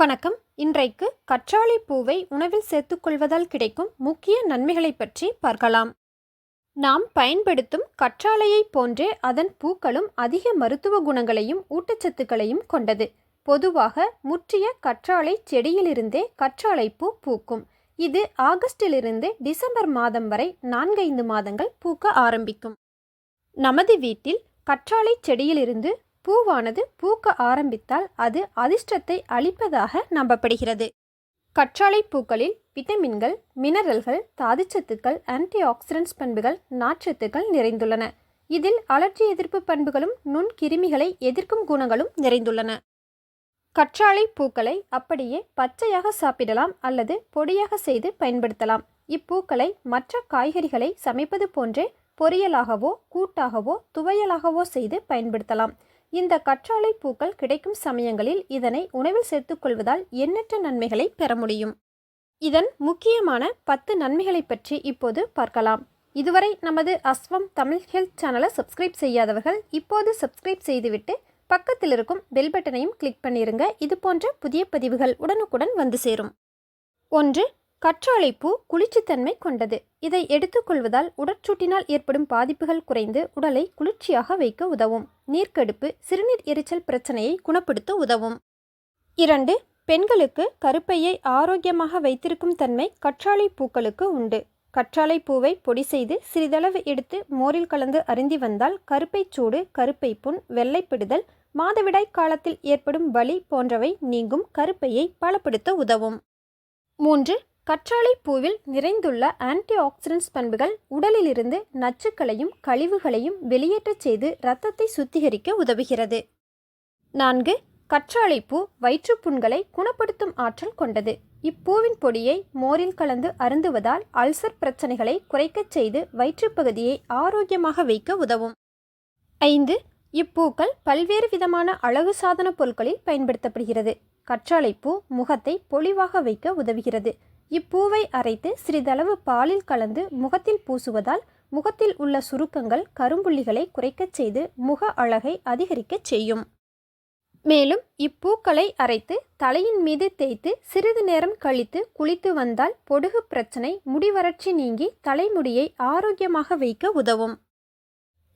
வணக்கம். இன்றைக்கு கற்றாழை பூவை உணவில் சேர்த்துக்கொள்வதால் கிடைக்கும் முக்கிய நன்மைகளை பற்றி பார்க்கலாம். நாம் பயன்படுத்தும் கற்றாழையைப் போன்றே அதன் பூக்களும் அதிக மருத்துவ குணங்களையும் ஊட்டச்சத்துக்களையும் கொண்டது. பொதுவாக முற்றிய கற்றாழை செடியிலிருந்தே கற்றாழை பூ பூக்கும். இது ஆகஸ்டிலிருந்து டிசம்பர் மாதம் வரை நான்கைந்து மாதங்கள் பூக்க ஆரம்பிக்கும். நமது வீட்டில் கற்றாழை செடியிலிருந்து பூவானது பூக்க ஆரம்பித்தால் அது அதிர்ஷ்டத்தை அளிப்பதாக நம்பப்படுகிறது. கற்றாழை பூக்களில் விட்டமின்கள் மினரல்கள் தாதுச்சத்துக்கள் ஆன்டி ஆக்சிடென்ட்ஸ் பண்புகள் நார்ச்சத்துக்கள் நிறைந்துள்ளன. இதில் அலர்ஜி எதிர்ப்பு பண்புகளும் நுண்கிருமிகளை எதிர்க்கும் குணங்களும் நிறைந்துள்ளன. கற்றாழை பூக்களை அப்படியே பச்சையாக சாப்பிடலாம் அல்லது பொடியாக செய்து பயன்படுத்தலாம். இப்பூக்களை மற்ற காய்கறிகளை சமைப்பது போன்றே பொரியலாகவோ கூட்டாகவோ துவையலாகவோ செய்து பயன்படுத்தலாம். இந்த கற்றாழை பூக்கள் கிடைக்கும் சமயங்களில் இதனை உணவில் சேர்த்துக்கொள்வதால் எண்ணற்ற நன்மைகளை பெற முடியும். இதன் முக்கியமான பத்து நன்மைகளை பற்றி இப்போது பார்க்கலாம். இதுவரை நமது அஸ்வம் தமிழ் ஹெல்த் சேனலை சப்ஸ்கிரைப் செய்யாதவர்கள் இப்போது சப்ஸ்கிரைப் செய்துவிட்டு பக்கத்தில் இருக்கும் பெல் பட்டனையும் கிளிக் பண்ணிருங்க. இது போன்ற புதிய பதிவுகள் உடனுக்குடன் வந்து சேரும். ஒன்று கற்றாழைப்பூ குளிர்ச்சித்தன்மை கொண்டது. இதை எடுத்துக்கொள்வதால் உடற்சூட்டினால் ஏற்படும் பாதிப்புகள் குறைந்து உடலை குளிர்ச்சியாக வைக்க உதவும். நீர்க்கடுப்பு சிறுநீர் எரிச்சல் பிரச்சனையை குணப்படுத்த உதவும். இரண்டு பெண்களுக்கு கருப்பையை ஆரோக்கியமாக வைத்திருக்கும் தன்மை கற்றாழை பூக்களுக்கு உண்டு. கற்றாழை பூவை பொடி செய்து சிறிதளவு எடுத்து மோரில் கலந்து அருந்தி வந்தால் கருப்பை சூடு கருப்பை புண் வெள்ளைப்பிடுதல் மாதவிடாய் காலத்தில் ஏற்படும் வலி போன்றவை நீங்கும் கருப்பையை பலப்படுத்த உதவும். மூன்று கற்றாழை பூவில் நிறைந்துள்ள ஆன்டி ஆக்சிடென்ட்ஸ் பண்புகள் உடலிலிருந்து நச்சுக்களையும் கழிவுகளையும் வெளியேற்றச் செய்து இரத்தத்தை சுத்திகரிக்க உதவுகிறது. நான்கு கற்றாழைப்பூ வயிற்றுப்புண்களை குணப்படுத்தும் ஆற்றல் கொண்டது. இப்பூவின் பொடியை மோரில் கலந்து அருந்துவதால் அல்சர் பிரச்சனைகளை குறைக்கச் செய்து வயிற்றுப்பகுதியை ஆரோக்கியமாக வைக்க உதவும். ஐந்து இப்பூக்கள் பல்வேறு விதமான அழகு சாதன பொருட்களில் பயன்படுத்தப்படுகிறது. கற்றாழைப்பூ முகத்தை பொலிவாக வைக்க உதவுகிறது. இப்பூவை அரைத்து சிறிதளவு பாலில் கலந்து முகத்தில் பூசுவதால் முகத்தில் உள்ள சுருக்கங்கள் கரும்புள்ளிகளை குறைக்கச் செய்து முக அழகை அதிகரிக்கச் செய்யும். மேலும் இப்பூக்களை அரைத்து தலையின் மீது தேய்த்து சிறிது நேரம் கழித்து குளித்து வந்தால் பொடுகு பிரச்சனை முடிவறட்சி நீங்கி தலைமுடியை ஆரோக்கியமாக வைக்க உதவும்.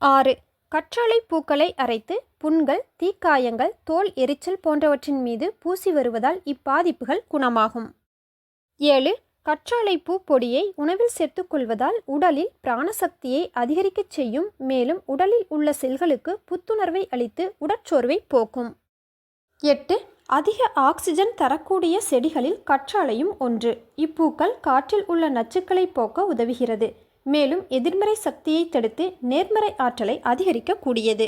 ஆறு. கற்றாழை பூக்களை அரைத்து புண்கள் தீக்காயங்கள் தோல் எரிச்சல் போன்றவற்றின் மீது பூசி வருவதால் இப்பாதிப்புகள் குணமாகும். ஏழு கற்றாழைப்பூ பொடியை உணவில் சேர்த்துக்கொள்வதால் உடலில் பிராணசக்தியை அதிகரிக்கச் செய்யும் மேலும் உடலில் உள்ள செல்களுக்கு புத்துணர்வை அளித்து உடற்சோர்வை போக்கும். எட்டு அதிக ஆக்சிஜன் தரக்கூடிய செடிகளில் கற்றாழையும் ஒன்று. இப்பூக்கள் காற்றில் உள்ள நச்சுக்களை போக்க உதவுகிறது மேலும் எதிர்மறை சக்தியை தடுத்து நேர்மறை ஆற்றலை அதிகரிக்கக்கூடியது.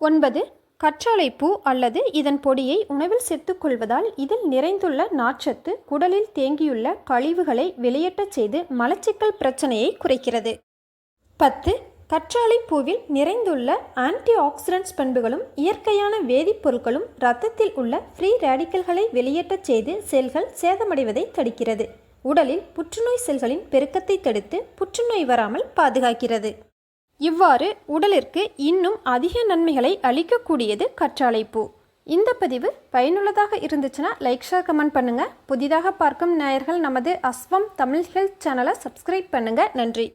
ஒன்பது கற்றாழைப்பூ அல்லது இதன் பொடியை உணவில் சேர்த்துக்கொள்வதால் இதில் நிறைந்துள்ள நார்ச்சத்து குடலில் தேங்கியுள்ள கழிவுகளை வெளியேற்றச் செய்து மலச்சிக்கல் பிரச்சனையை குறைக்கிறது. பத்து கற்றாழை பூவில் நிறைந்துள்ள ஆன்டி ஆக்சிடென்ட்ஸ் பண்புகளும் இயற்கையான வேதிப்பொருட்களும் இரத்தத்தில் உள்ள ஃப்ரீ ரேடிக்கல்களை வெளியேற்றச் செய்து செல்கள் சேதமடைவதை தடுக்கிறது. உடலில் புற்றுநோய் செல்களின் பெருக்கத்தை தடுத்து புற்றுநோய் வராமல் பாதுகாக்கிறது. இவ்வாறு உடலிற்கு இன்னும் அதிக நன்மைகளை அளிக்கக்கூடியது கற்றாழைப்பூ. இந்த பதிவு பயனுள்ளதாக இருந்துச்சுன்னா லைக் ஷேர் கமெண்ட் பண்ணுங்கள் புதிதாக பார்க்கும் நேயர்கள் நமது அஸ்வம் தமிழ் ஹெல்த் சேனலை சப்ஸ்கிரைப் பண்ணுங்கள் நன்றி.